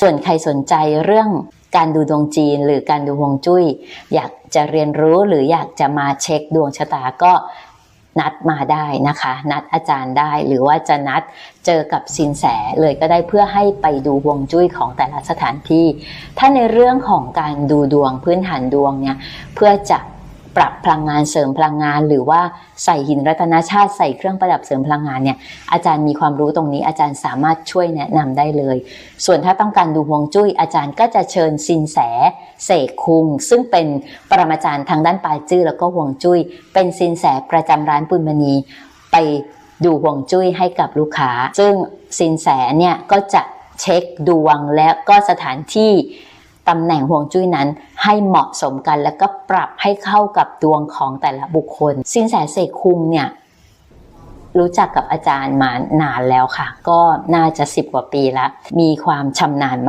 ส่วนใครสนใจเรื่องการดูดวงจีนหรือการดูฮวงจุ้ย อยากจะเรียนรู้หรืออยากจะมาเช็คดวงชะตาก็นัดมาได้นะคะ นัดอาจารย์ได้หรือว่าจะนัดเจอกับสินแสเลยก็ได้เพื่อให้ไปดูฮวงจุ้ยของแต่ละสถานที่ ถ้าในเรื่องของการดูดวงพื้นฐานดวงเนี่ยเพื่อจะ ปรับพลังงานเสริมพลังงาน หรือว่าใส่หินรัตนชาติใส่เครื่องประดับเสริมพลังงานเนี่ยอาจารย์มีความรู้ตรงนี้อาจารย์สามารถช่วยแนะนำได้เลย ส่วนถ้าต้องการดูฮวงจุ้ยอาจารย์ก็จะเชิญสินแสเสกคุง ซึ่งเป็นปรมาจารย์ทางด้านปาจื้อแล้วก็ฮวงจุ้ย เป็นสินแสประจำร้านปุณมณีไปดูฮวงจุ้ยให้กับลูกค้า ซึ่งสินแสเนี่ยก็จะเช็คดวงและก็สถานที่ ตำแหน่งห่วงจุ้ยนั้นให้เหมาะสมกันแล้วก็ปรับให้เข้ากับดวงของแต่ละบุคคล สินแสเสกคุงเนี่ยรู้จักกับอาจารย์มานานแล้วค่ะ ก็น่าจะสิบกว่าปีละมีความชำนาญ